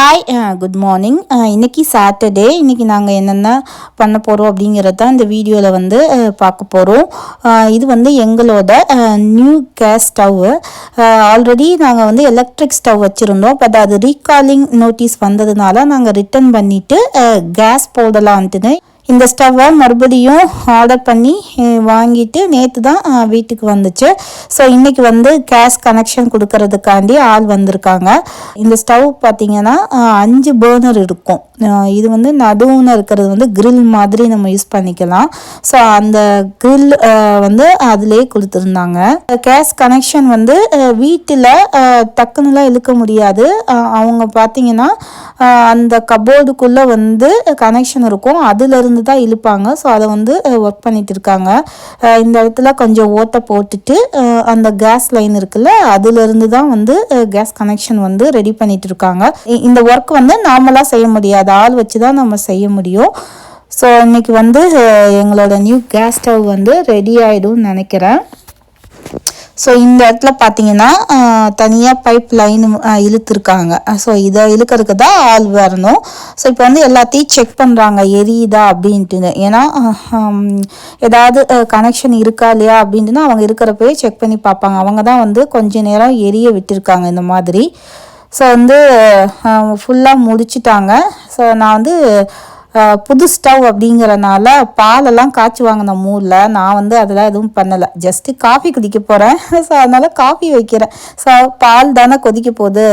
Hi good morning இன்றைக்கி Saturday இன்றைக்கி நாங்கள் என்னென்ன பண்ண போகிறோம் அப்படிங்கிறத தான் இந்த வீடியோவில் வந்து uh, பார்க்க போகிறோம் uh, இது வந்து எங்களோட நியூ கேஸ் ஸ்டவ்வு ஆல்ரெடி நாங்கள் வந்து எலக்ட்ரிக் ஸ்டவ் வச்சுருந்தோம். பட் அது ரீகாலிங் நோட்டீஸ் வந்ததுனால நாங்கள் ரிட்டர்ன் பண்ணிவிட்டு கேஸ் uh, போடலான்ட்டுன்னு இந்த ஸ்டவ்வை மறுபடியும் ஆர்டர் பண்ணி வாங்கிட்டு நேற்று தான் வீட்டுக்கு வந்துச்சு. ஸோ இன்றைக்கி வந்து கேஸ் கனெக்ஷன் கொடுக்கறதுக்காண்டி ஆள் வந்திருக்காங்க. இந்த ஸ்டவ் பார்த்திங்கன்னா அஞ்சு பேர்னர் இருக்கும். இது வந்து நடுவுன்னு இருக்கிறது வந்து கிரில் மாதிரி நம்ம யூஸ் பண்ணிக்கலாம். ஸோ அந்த கிரில் வந்து அதிலே கொடுத்துருந்தாங்க. கேஸ் கனெக்ஷன் வந்து வீட்டில் டக்குன்னுலாம் இழுக்க முடியாது. அவங்க பார்த்தீங்கன்னா அந்த கபோர்டுக்குள்ளே வந்து கனெக்ஷன் இருக்கும். அதுலேருந்து தான் இழுப்பாங்க. ஸோ அதை வந்து ஒர்க் பண்ணிட்டு இருக்காங்க. இந்த இடத்துல கொஞ்சம் ஓட்டை போட்டுட்டு அந்த கேஸ் லைன் இருக்குல்ல அதுலேருந்து தான் வந்து கேஸ் கனெக்ஷன் வந்து ரெடி பண்ணிட்டு இருக்காங்க. இந்த ஒர்க் வந்து நார்மலாக செய்ய முடியாது. ஆள் வச்சு தான் நம்ம செய்ய முடியும். ஸோ இன்னைக்கு வந்து எங்களோட நியூ கேஸ் ஸ்டவ் வந்து ரெடி ஆகிடும்னு நினைக்கிறேன். ஸோ இந்த இடத்துல பார்த்தீங்கன்னா தனியாக பைப் லைன் இழுத்துருக்காங்க. ஸோ இதை இழுக்கிறதுக்கு தான் ஆள் வரணும். ஸோ இப்போ வந்து எல்லாத்தையும் செக் பண்ணுறாங்க எரியுதா அப்படின்ட்டுங்க ஏன்னா ஏதாவது கனெக்ஷன் இருக்கா இல்லையா அப்படின்ட்டுன்னு அவங்க இருக்கிறப்பவே செக் பண்ணி பார்ப்பாங்க. அவங்க தான் வந்து கொஞ்ச நேரம் எரிய விட்டுருக்காங்க இந்த மாதிரி. ஸோ வந்து ஃபுல்லாக முடிச்சிட்டாங்க. ஸோ நான் வந்து புது ஸ்டவ் அப்படிங்கிறனால பாலெல்லாம் காய்ச்சுவாங்க நம்ம ஊரில் நான் வந்து அதெல்லாம் எதுவும் பண்ணலை. ஜஸ்ட்டு காஃபி குடிக்க போகிறேன் ஸோ அதனால் காஃபி வைக்கிறேன். ஸோ பால் தானே கொதிக்க போகுது.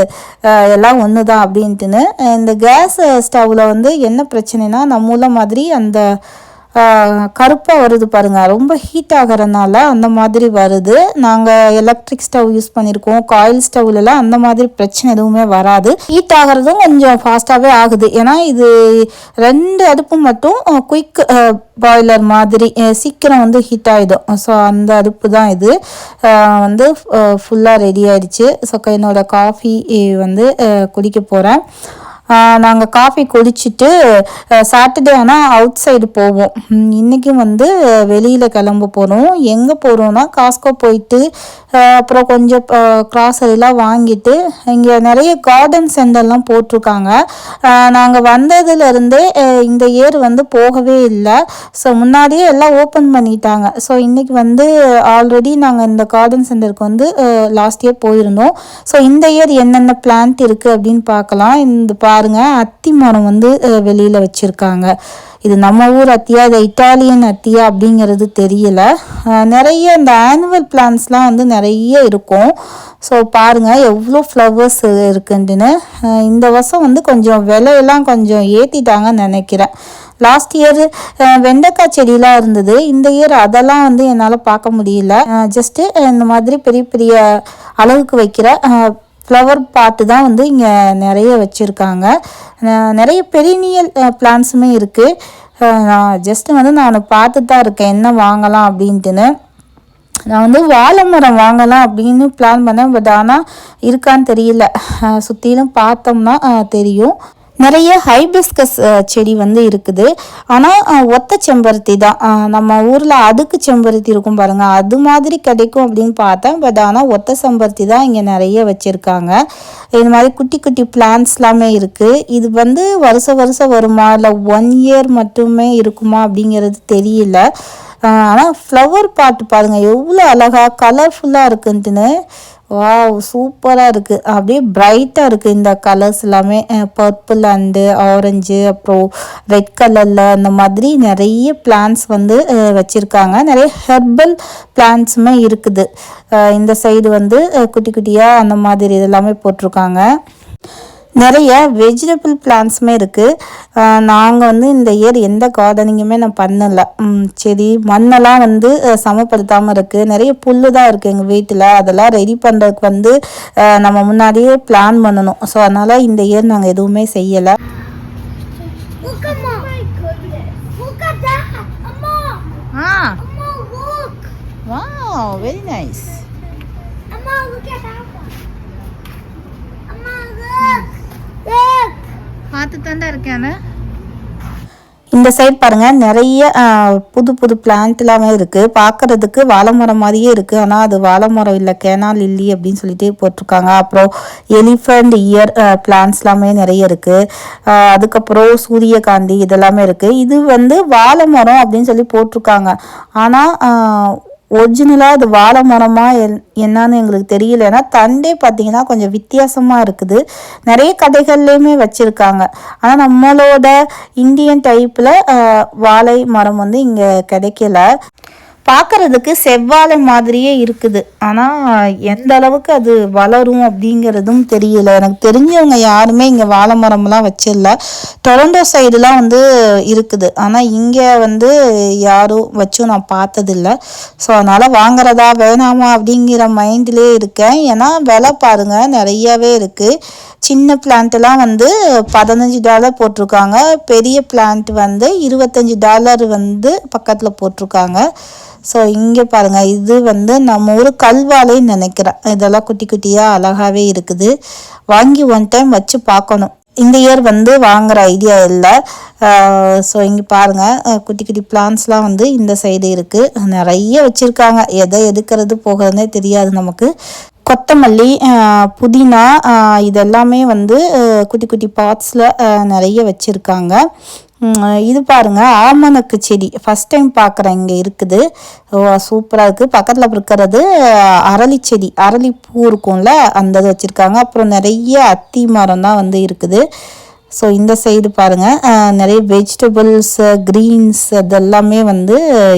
எல்லாம் ஒன்று தான் அப்படின்ட்டுன்னு இந்த கேஸ் ஸ்டவ்வில் வந்து என்ன பிரச்சனைனா நம்ம ஊர்ல மாதிரி அந்த கருப்பாக வருது பாருங்கள் ரொம்ப ஹீட் ஆகிறனால அந்த மாதிரி வருது. நாங்கள் எலக்ட்ரிக் ஸ்டவ் யூஸ் பண்ணியிருக்கோம் காயில் ஸ்டவ்லலாம் அந்த மாதிரி பிரச்சனை எதுவுமே வராது. ஹீட் ஆகிறதும் கொஞ்சம் ஃபாஸ்ட்டாகவே ஆகுது. ஏன்னா இது ரெண்டு அடுப்பு மட்டும் குயிக் பாய்லர் மாதிரி சீக்கிரம் வந்து ஹீட் ஆகிடும் ஸோ அந்த அடுப்பு தான் இது. வந்து ஃபுல்லாக ரெடி ஆயிடுச்சு. ஸோ என்னோட காஃபி வந்து குடிக்க போகிறேன் நாங்கள் காஃபி குடிச்சிட்டு சாட்டர்டே ஆனால் அவுட் சைடு போவோம். இன்றைக்கி வந்து வெளியில் கிளம்ப போகிறோம் எங்கே போகிறோம்னா காஸ்கோ போயிட்டு அப்புறம் கொஞ்சம் கிராசரிலாம் வாங்கிட்டு இங்கே நிறைய கார்டன் சென்டர்லாம் போட்டிருக்காங்க. நாங்கள் வந்ததுலேருந்தே இந்த இயர் வந்து போகவே இல்லை. ஸோ முன்னாடியே எல்லாம் ஓப்பன் பண்ணிட்டாங்க. ஸோ இன்றைக்கி வந்து ஆல்ரெடி நாங்கள் இந்த கார்டன் சென்டருக்கு வந்து லாஸ்ட் இயர் போயிருந்தோம். ஸோ இந்த இயர் என்னென்ன பிளான்ட் இருக்குது அப்படின்னு பார்க்கலாம். இந்த பா பாருங்க அத்தி மரம் வந்து வெளியில் வச்சுருக்காங்க. இது நம்ம ஊர் அத்தியா இது இட்டாலியன் அத்தியா அப்படிங்கிறது தெரியல. நிறைய இந்த ஆனுவல் பிளான்ஸ்லாம் வந்து நிறைய இருக்கும். ஸோ பாருங்கள் எவ்வளோ ஃப்ளவர்ஸ் இருக்குன்ட்டுன்னு. இந்த வருஷம் வந்து கொஞ்சம் விலையெல்லாம் கொஞ்சம் ஏற்றிட்டாங்கன்னு நினைக்கிறேன். லாஸ்ட் இயர் வெண்டைக்காய் செடியெலாம் இருந்தது. இந்த இயர் அதெல்லாம் வந்து என்னால் பார்க்க முடியல. ஜஸ்ட்டு இந்த மாதிரி பெரிய பெரிய அளவுக்கு வைக்கிற ஃப்ளவர் பாட்டு தான் வந்து இங்கே நிறைய வச்சுருக்காங்க. நிறைய பெரினியல் பிளான்ஸுமே இருக்குது நான் ஜஸ்ட்டு வந்து நான் பார்த்து தான் இருக்கேன். என்ன வாங்கலாம் அப்படின்ட்டுன்னு. நான் வந்து வாழை மரம் வாங்கலாம் அப்படின்னு பிளான் பண்ணேன். பட் ஆனால் இருக்கான்னு தெரியல. சுற்றிலும் பார்த்தோம்னா தெரியும். நிறைய ஹைபிஸ்கஸ் செடி வந்து இருக்குது. ஆனால் ஒத்த செம்பருத்தி தான். நம்ம ஊரில் அதுக்கு செம்பருத்தி இருக்கும் பாருங்கள் அது மாதிரி கிடைக்கும் அப்படின்னு பார்த்தேன். பட் ஆனால் ஒத்த செம்பருத்தி தான் இங்கே நிறைய வச்சுருக்காங்க. இது மாதிரி குட்டி குட்டி பிளான்ஸ் எல்லாமே இருக்குது இது வந்து வருஷம் வருஷம் வருமா? இல்லை ஒன் இயர் மட்டுமே இருக்குமா அப்படிங்கிறது தெரியல. ஆனால் ஃப்ளவர் பாட்டு பாருங்கள் எவ்வளோ அழகாக கலர்ஃபுல்லாக இருக்குன்ட்டுன்னு. வாவ் சூப்பராக இருக்குது அப்படியே பிரைட்டாக இருக்குது இந்த கலர்ஸ் எல்லாமே. பர்பிள் அண்டு ஆரஞ்சு அப்புறம் ரெட் கலரில் அந்த மாதிரி நிறைய பிளான்ஸ் வந்து வச்சுருக்காங்க. நிறைய ஹெர்பல் பிளான்ஸுமே இருக்குது. இந்த சைடு வந்து குட்டி குட்டியாக அந்த மாதிரி இதெல்லாமே போட்டிருக்காங்க. நிறைய வெஜிடபிள் பிளான்ஸுமே இருக்குது நாங்கள் வந்து இந்த இயர் எந்த கார்டனிங்குமே நான் பண்ணலை. செடி மண்ணெல்லாம் வந்து சமப்படுத்தாமல் இருக்குது நிறைய புல் தான் இருக்குது எங்கள் வீட்டில். அதெல்லாம் ரெடி பண்ணுறதுக்கு வந்து நம்ம முன்னாடியே பிளான் பண்ணணும். ஸோ அதனால் இந்த இயர் நாங்கள் எதுவுமே செய்யலை. Very nice Amma, look. பார்த்து தாண்டா இருக்கேன் இந்த சைட் பாருங்க நிறைய புது புது பிளான்ட் எல்லாமே இருக்கு. பார்க்கிறதுக்கு வாழை மரம் மாதிரியே இருக்கு. ஆனால் அது வாழை மரம் இல்லை கேனால் லில்லி அப்படின்னு சொல்லிட்டு போட்டிருக்காங்க. அப்புறம் எலிஃபண்ட் இயர் பிளான்ஸ் எல்லாமே நிறைய இருக்கு. அதுக்கப்புறம் சூரியகாந்தி இதெல்லாமே இருக்கு. இது வந்து வாழை மரம் அப்படின்னு சொல்லி போட்டிருக்காங்க. ஆனால் ஒரிஜினலாக அது வாழை மரமா என்- என்னன்னு எங்களுக்கு தெரியல. ஏன்னா தண்டே பார்த்தீங்கன்னா கொஞ்சம் வித்தியாசமாக இருக்குது. நிறைய கடைகள்லையுமே வச்சுருக்காங்க. ஆனால் நம்மளோட இந்தியன் டைப்பில் வாழை மரம் வந்து இங்கே கிடைக்கல. பார்க்கறதுக்கு செவ்வாழை மாதிரியே இருக்குது. ஆனால் எந்த அளவுக்கு அது வளரும் அப்படிங்கிறதும் தெரியல. எனக்கு தெரிஞ்சவங்க யாருமே இங்கே வாழை மரம்லாம் வச்சிடல. டொரண்டோ சைடுலாம் வந்து இருக்குது. ஆனால் இங்கே வந்து யாரும் வச்சும் நான் பார்த்ததில்ல. ஸோ அதனால் வாங்குறதா வேணாமா அப்படிங்கிற மைண்ட்லேயே இருக்கேன். ஏன்னா விலை பாருங்க நிறையவே இருக்குது சின்ன பிளான்ட்லாம் வந்து பதினஞ்சு டாலர் போட்டிருக்காங்க. பெரிய பிளான்ட் வந்து இருபத்தஞ்சி டாலர் வந்து பக்கத்தில் போட்டிருக்காங்க. ஸோ இங்கே பாருங்கள் இது வந்து நம்ம ஒரு கல்வாலே நினைக்கிறேன். இதெல்லாம் குட்டி குட்டியாக அழகாகவே இருக்குது. வாங்கி ஒன் டைம் வச்சு பார்க்கணும். இந்த இயர் வந்து வாங்குற ஐடியா இல்லை. ஸோ இங்கே பாருங்கள் குட்டி குட்டி பிளான்ஸ்லாம் வந்து இந்த சைடு இருக்குது நிறைய வச்சுருக்காங்க. எதை எடுக்கிறது போகிறதுனே தெரியாது நமக்கு. கொத்தமல்லி புதினா இதெல்லாமே வந்து குட்டி குட்டி பாட்ஸில் நிறைய வச்சுருக்காங்க. இது பாருங்க ஆமணக்கு செடி. ஃபஸ்ட் டைம் பார்க்குறேன் இங்கே இருக்குது. சூப்பராக இருக்குது பக்கத்தில் இருக்கிறது அரளி செடி. அரளி பூ இருக்கும்ல அந்த இது வச்சுருக்காங்க. அப்புறம் நிறைய அத்தி மரம் தான் வந்து இருக்குது. ஸோ இந்த சைடு பாருங்கள் நிறைய வெஜிடபிள்ஸு க்ரீன்ஸ் அதெல்லாமே வந்து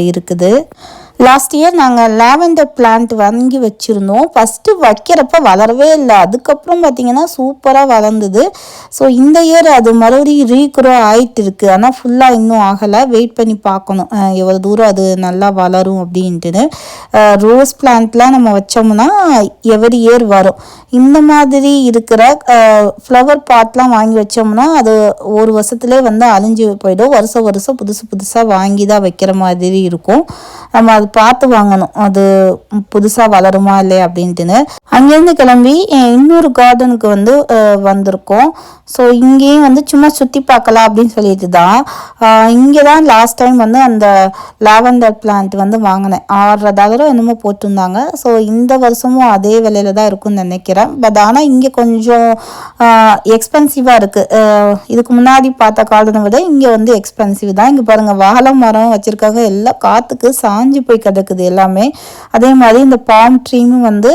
இருக்குது. லாஸ்ட் இயர் நாங்கள் லாவெண்டர் பிளான்ட் வாங்கி வச்சுருந்தோம். ஃபஸ்ட்டு வைக்கிறப்ப வளரவே இல்லை. அதுக்கப்புறம் பார்த்தீங்கன்னா சூப்பராக வளர்ந்தது. ஸோ இந்த இயர் அது மறுபடியும் ரீக்ரோ ஆயிட்டு இருக்குது ஆனால் ஃபுல்லாக இன்னும் ஆகலை. வெயிட் பண்ணி பார்க்கணும். எவ்வளோ தூரம் அது நல்லா வளரும் அப்படின்ட்டுன்னு ரோஸ் பிளான்ட்லாம் நம்ம வச்சோம்னா எவரி இயர் வரும். இந்த மாதிரி இருக்கிற ஃப்ளவர் பாட்லாம் வாங்கி வச்சோம்னா அது ஒரு வருஷத்துலேயே வந்து அழிஞ்சு போயிடும். வருஷம் வருஷம் புதுசு புதுசாக வாங்கி தான் வைக்கிற மாதிரி இருக்கும். நம்ம அது பார்த்து வாங்கணும். அது புதுசாக வளருமா இல்லையா அப்படின்ட்டுன்னு. அங்கேருந்து கிளம்பி இன்னொரு கார்டனுக்கு வந்து வந்திருக்கோம். ஸோ இங்கேயும் வந்து சும்மா சுற்றி பார்க்கலாம் அப்படின்னு சொல்லிட்டு தான். இங்கே தான் லாஸ்ட் டைம் வந்து அந்த லாவெண்டர் பிளான்ட் வந்து வாங்கினேன். ஆறரை டாலரோ என்னமோ போட்டிருந்தாங்க. ஸோ இந்த வருஷமும் அதே விலையில தான் இருக்கும்னு நினைக்கிறேன். பட் ஆனால் இங்கே கொஞ்சம் எக்ஸ்பென்சிவாக இருக்குது இதுக்கு முன்னாடி பார்த்த கார்டனை விட இங்கே வந்து எக்ஸ்பென்சிவ் தான். இங்கே பாருங்கள் வாழை மரம் வச்சுருக்காங்க. எல்லாம் காற்றுக்கு சாஞ்சு போய் கிடக்குது எல்லாமே. அதே மாதிரி இந்த பாம் ட்ரீமும் வந்து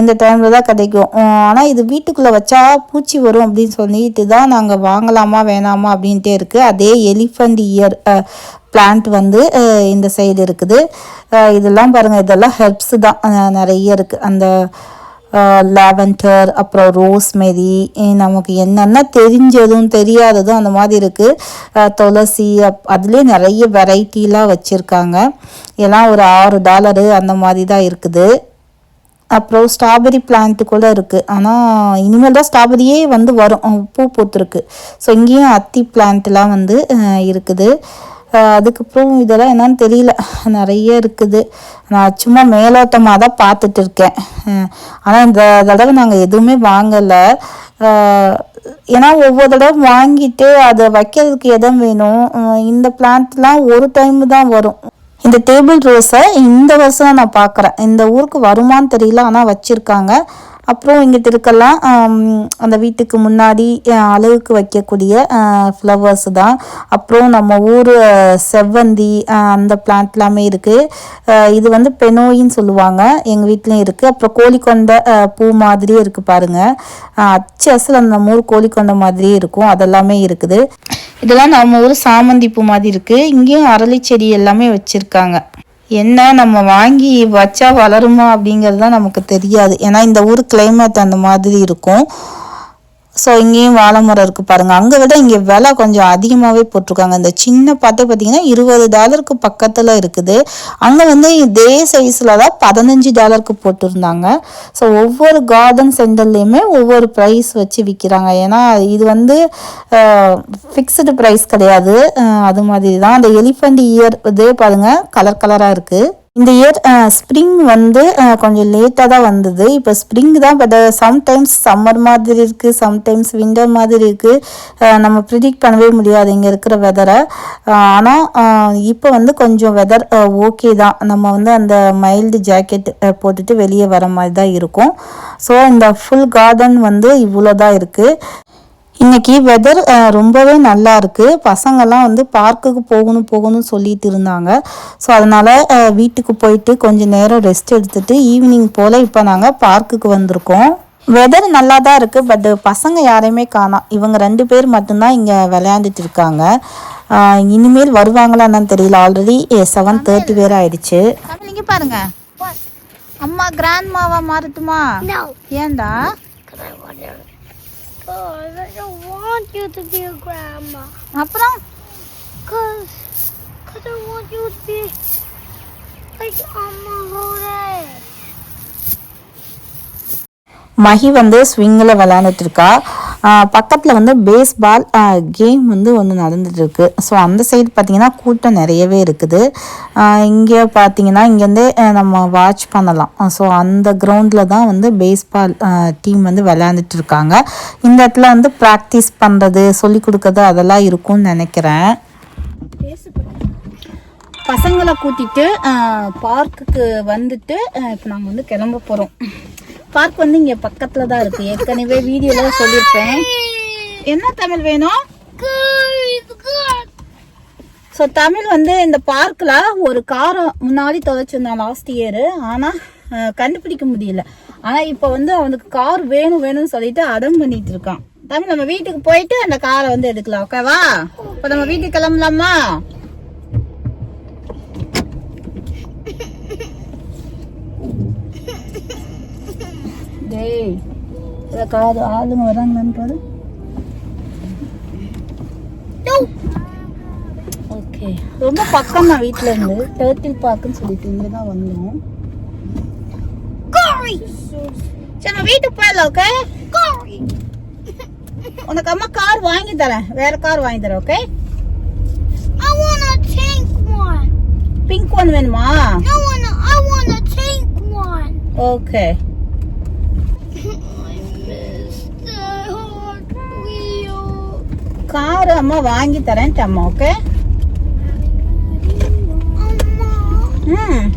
இந்த டைமில் தான் கிடைக்கும். ஆனால் இது வீட்டுக்குள்ளே வச்சா பூச்சி வரும் அப்படின்னு சொல்லிட்டு தான் நாங்கள் வாங்கலாமா வேணாமா அப்படின்ட்டே இருக்குது அதே எலிஃபண்ட் இயர் பிளான்ட் வந்து இந்த சைடு இருக்குது. இதெல்லாம் பாருங்கள் இதெல்லாம் ஹெர்ப்ஸ் தான். நிறைய இருக்குது அந்த லாவெண்டர் அப்புறம் ரோஸ்மெரி நமக்கு என்னென்ன தெரிஞ்சதும் தெரியாததும் அந்த மாதிரி இருக்குது துளசி அப் அதுலேயே நிறைய வெரைட்டிலாம் வச்சுருக்காங்க. எல்லாம் ஒரு ஆறு டாலரு அந்த மாதிரி தான் இருக்குது. அப்புறம் ஸ்ட்ராபெரி பிளான்ட் கூட இருக்குது ஆனால் இனிமேல் தான் ஸ்ட்ராபெரியே வந்து வரும். பூ பூத்துருக்கு. ஸோ இங்கேயும் அத்தி பிளான்ட்லாம் வந்து இருக்குது. அதுக்கப்புறம் இதெல்லாம் என்னன்னு தெரியல. நிறைய இருக்குது. நான் சும்மா மேலோட்டமாக தான் பார்த்துட்டு இருக்கேன். ஆனால் இந்த தடவை நாங்கள் எதுவுமே வாங்கலை. ஏன்னா ஒவ்வொரு தடவை வாங்கிட்டு அதை வைக்கிறதுக்கு இடம் வேணும். இந்த பிளான்ட்லாம் ஒரு டைம் தான் வரும். இந்த டேபிள் ரோஸை இந்த வருஷம் நான் பார்க்குறேன். இந்த ஊருக்கு வருமான்னு தெரியல ஆனால் வச்சுருக்காங்க. அப்புறம் இங்கிட்டு இருக்கலாம் அந்த வீட்டுக்கு முன்னாடி அழகுக்கு வைக்கக்கூடிய ஃப்ளவர்ஸ் தான். அப்புறம் நம்ம ஊர் செவ்வந்தி அந்த பிளான்ட் எல்லாமே இருக்குது இது வந்து பெனோயின்னு சொல்லுவாங்க. எங்கள் வீட்லேயும் இருக்குது அப்புறம் கோழிக்கொண்ட பூ மாதிரியே இருக்குது பாருங்கள் அச்சு அசல் அந்த ஊர் கோழிக்கொண்ட மாதிரியே இருக்கும். அதெல்லாமே இருக்குது. இதெல்லாம் நம்ம ஊர் சாமந்தி பூ மாதிரி இருக்குது இங்கேயும் அரளி செடி எல்லாமே வச்சுருக்காங்க. என்ன நம்ம வாங்கி வச்சா வளருமா அப்படிங்கிறது தான் நமக்கு தெரியாது. ஏன்னா இந்த ஊர் கிளைமேட் அந்த மாதிரி இருக்கும். ஸோ இங்கேயும் வாழை மரம் இருக்குது பாருங்கள் அங்கே விட இங்கே விலை கொஞ்சம் அதிகமாகவே போட்டிருக்காங்க. இந்த சின்ன பாட்டை பார்த்தீங்கன்னா இருபது டாலருக்கு பக்கத்தில் இருக்குது. அங்கே வந்து இதே சைஸில் தான் பதினஞ்சு டாலருக்கு போட்டிருந்தாங்க. ஸோ ஒவ்வொரு கார்டன் சென்டர்லேயுமே ஒவ்வொரு ப்ரைஸ் வச்சு விற்கிறாங்க ஏன்னா இது வந்து ஃபிக்ஸ்டு ப்ரைஸ் கிடையாது. அது மாதிரி தான். அந்த எலிஃபண்ட் இயர் இதே பாருங்கள் கலர் கலராக இருக்குது இந்த இயர் ஸ்ப்ரிங் வந்து கொஞ்சம் லேட்டாக தான் வந்தது. இப்போ ஸ்ப்ரிங் தான் பட் சம்டைம்ஸ் சம்மர் மாதிரி இருக்குது சம்டைம்ஸ் விண்டர் மாதிரி இருக்குது நம்ம ப்ரிடிக்ட் பண்ணவே முடியாது இங்கே இருக்கிற வெதரை ஆனால் இப்போ வந்து கொஞ்சம் வெதர் ஓகே தான். நம்ம வந்து அந்த மைல்டு ஜாக்கெட் போட்டுட்டு வெளியே வர மாதிரி தான் இருக்கும். ஸோ இந்த ஃபுல் கார்டன் வந்து இவ்வளோ தான் இருக்குது இன்னைக்கு வெதர் ரொம்பவே நல்லா இருக்கு. பசங்கெல்லாம் வந்து பார்க்குக்கு போகணும் போகணும்னு சொல்லிட்டு இருந்தாங்க. ஸோ அதனால வீட்டுக்கு போயிட்டு கொஞ்ச நேரம் ரெஸ்ட் எடுத்துட்டு ஈவினிங் போல் இப்போ நாங்கள் பார்க்குக்கு வந்திருக்கோம். வெதர் நல்லா தான் இருக்குது பட் பசங்க யாரையுமே காணோம் இவங்க ரெண்டு பேர் மட்டும்தான் இங்கே விளையாண்டுட்டு இருக்காங்க. இனிமேல் வருவாங்களா என்னன்னு தெரியல. ஆல்ரெடி செவன் தேர்ட்டி வேற ஆயிடுச்சு. இங்கே பாருங்க. அம்மா grand Mala மாறட்டுமா? No. Because I don't want you to be a grandma. அப்புறம் Because cause I want you to be like Mama Lore. Mahi வந்து ஸ்விங்கில் விளையாண்டுட்டு இருக்கா பக்கத்தில் வந்து பேஸ்பால் கேம் வந்து ஒன்று நடந்துட்டு இருக்கு ஸோ அந்த சைடு பார்த்தீங்கன்னா கூட்டம் நிறையவே இருக்குது. இங்கே பார்த்தீங்கன்னா இங்கேருந்தே நம்ம வாட்ச் பண்ணலாம். ஸோ அந்த கிரவுண்டில் தான் வந்து பேஸ்பால் டீம் வந்து விளையாண்டுட்டு இருக்காங்க இந்த இடத்துல வந்து ப்ராக்டிஸ் பண்ணுறது சொல்லி கொடுக்கறது அதெல்லாம் இருக்கும்னு நினைக்கிறேன். பசங்களை கூட்டிட்டு பார்க்குக்கு வந்துட்டு இப்போ நாங்கள் வந்து கிளம்ப போகிறோம் பார்க் வந்து இங்கே பக்கத்தில் தான் இருக்கு. ஏற்கனவே வீடியோல சொல்லியிருப்பேன். என்ன தமிழ் வேணும்? ஸோ தமிழ் வந்து இந்த பார்க்கில் ஒரு காரை முன்னாடி துவைச்சிருந்தான் லாஸ்ட் இயர் ஆனால் கண்டுபிடிக்க முடியல. ஆனால் இப்போ வந்து அவனுக்கு கார் வேணும் வேணும்னு சொல்லிட்டு அடம் பண்ணிட்டு இருக்கான். தமிழ் நம்ம வீட்டுக்கு போயிட்டு அந்த காரை வந்து எடுக்கலாம். ஓகேவா இப்போ நம்ம வீட்டுக்கு கிளம்பலாமா? டேய் காது ஆளுங்க பாரு No. ஓகே ரொம்ப பக்கம் தான் வீட்டில் இருந்து டேர்ட்டில் பார்க்குன்னு சொல்லிட்டு இங்கே தான் வந்தோம். சரி நம்ம வீட்டுக்கு போயிடலாம் ஓகே. உனக்கு அம்மா கார் வாங்கி தரேன் வேற கார் வாங்கி தரேன் okay I want a one. One வேணுமா a, I want a one. Car அம்மா வாங்கி தரேன்ட்டு அம்மா ஓகே ம்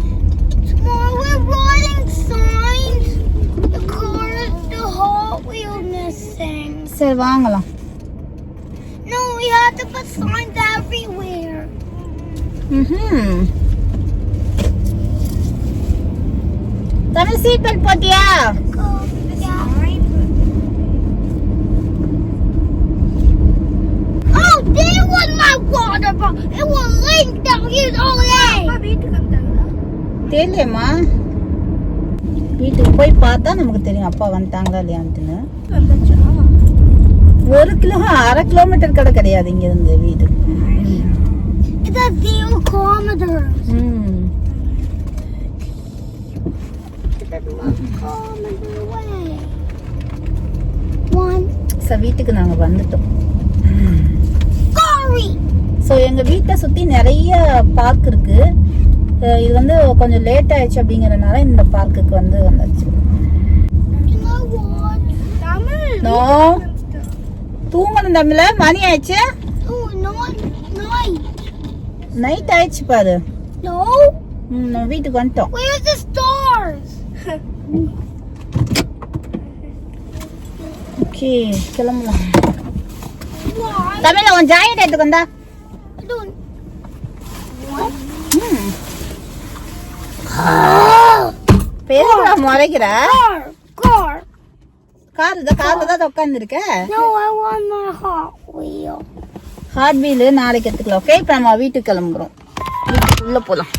சரி வாங்கலாம் No, we have to put signs everywhere. Mm-hmm. Tamil seat belt போட்டியா There was my water bottle. It was laying down all day. தெரியலையம்மா. வீட்டுக்கு போய் பார்த்தா நமக்கு தெரியும் அப்பா வந்துட்டாங்களா இல்லையான்ட்டுன்னு. ஒரு கிலோ அரை கிலோமீட்டர் கடை கிடையாது இங்க இருந்து வீடு It's a ஸோ எங்கள் வீட்டை சுற்றி நிறைய பார்க் இருக்கு. அஹ் இது வந்து கொஞ்சம் லேட் ஆயிடுச்சு அப்படிங்கறதுனால இந்த பார்க்குக்கு வந்து வந்துச்சு. தூங்கணும் தமிழ. மணி ஆயிடுச்சு. நைட் ஆயிடுச்சு பாரு. வீட்டுக்கு வந்துட்டோம்? ஓகே கிளம்பலாம்? தமிழ உன் ஜாக்கெட் எடுத்துக்கு வந்தா I don't. ம் பேசுறா முறைக்கிற. Car. கார் தான் கார்ல தான் உட்காந்துருக்க. ஹார்ட் வீல் நாளைக்கு எடுத்துக்கலாம் ஓகே இப்போ நம்ம வீட்டுக்கு கிளம்புறோம் வீட்டுக்கு உள்ள போலாம்